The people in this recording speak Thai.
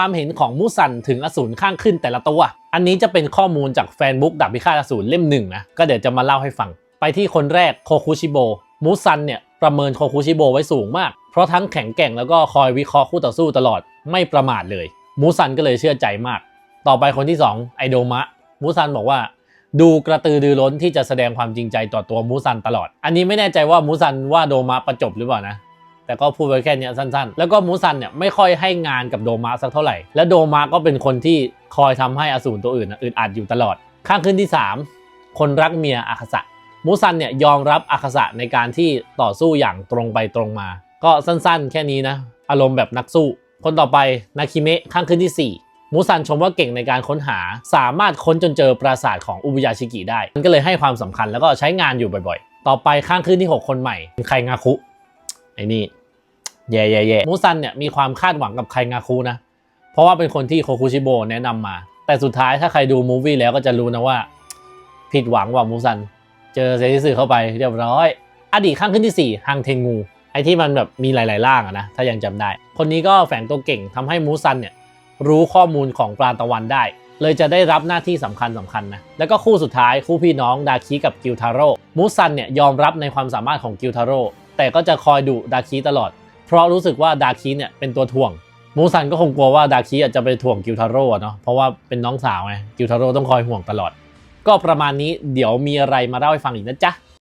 ความเห็นของมูซันถึงอสูรข้างขึ้นแต่ละตัว อันนี้จะเป็นข้อมูลจากแฟนบุ๊กดาบพิฆาตอสูรเล่มหนึ่งนะ ก็เดี๋ยวจะมาเล่าให้ฟัง ไปที่คนแรกโคคุชิโบ มูซันเนี่ยประเมินโคคุชิโบไว้สูงมาก เพราะทั้งแข็งแกร่งแล้วก็คอยวิเคราะห์คู่ต่อสู้ตลอด ไม่ประมาทเลย มูซันก็เลยเชื่อใจมาก ต่อไปคนที่สองไอโดมะ มูซันบอกว่า ดูกระตือรือร้นที่จะแสดงความจริงใจต่อตัวมูซันตลอด อันนี้ไม่แน่ใจว่ามูซันว่าโดมะประจบหรือเปล่านะ แต่ก็พูดไว้แค่เนี้ยสั้นๆ แล้วก็มูซันเนี่ยไม่ค่อยให้งานกับโดมะสักเท่าไหร่ และโดมะก็เป็นคนที่คอยทำให้อสูรตัวอื่นอึดอัดอยู่ตลอด ข้างขึ้นที่ 3 คนรักเมียอาคาสะมูซันเนี่ยยอมรับอาคาสะในการที่ต่อสู้อย่างตรงไปตรงมา ก็สั้นๆ แค่นี้นะ อารมณ์แบบนักสู้ คนต่อไปนาคิเมะข้างขึ้นที่ 4มูซันชมว่าเก่งในการค้นหาสามารถค้นจนเจอปราสาทของอุบุยาชิกิได้ มันก็เลยให้ความสำคัญแล้วก็ใช้งานอยู่บ่อยๆ ต่อไปข้างขึ้นที่ 6 คนใหม่ไคงาคุ ไอ้นี่แย่แย่แย่มูซันเนี่ยมีความคาดหวังกับไคงาคุนะ เพราะว่าเป็นคนที่โคคุชิโบแนะนำมา แต่สุดท้ายถ้าใครดูมูฟวี่แล้วก็จะรู้นะว่า ผิดหวังว่ามูซัน เจอเซซิสึเข้าไปเรียบร้อย อดีตข้างขึ้นที่ 4ฮังเทงู ไอที่มันแบบมีหลายๆร่างอะนะ ถ้ายังจำได้ คนนี้ก็แฝงตัวเก่งทำให้มูซันเนี่ยรู้ข้อมูลของปราณตะวันได้ เลยจะได้รับหน้าที่สำคัญสำคัญนะ แล้วก็คู่สุดท้ายคู่พี่น้องดาคิกับกิวทาโร่มูซันเนี่ยยอมรับในความสามารถของกิวทาโร่ แต่ก็จะคอยดุดาคิตลอด เพราะรู้สึกว่าดาคิเนี่ยเป็นตัวถ่วง มูซันก็คงกลัวว่าดาคิอาจจะไปถ่วงกิวทาโร่อะเนาะเพราะว่าเป็นน้องสาวไงกิวทาโร่ต้องคอยห่วงตลอด ก็ประมาณนี้เดี๋ยวมีอะไรมาเล่าให้ฟังอีกนะจ๊ะ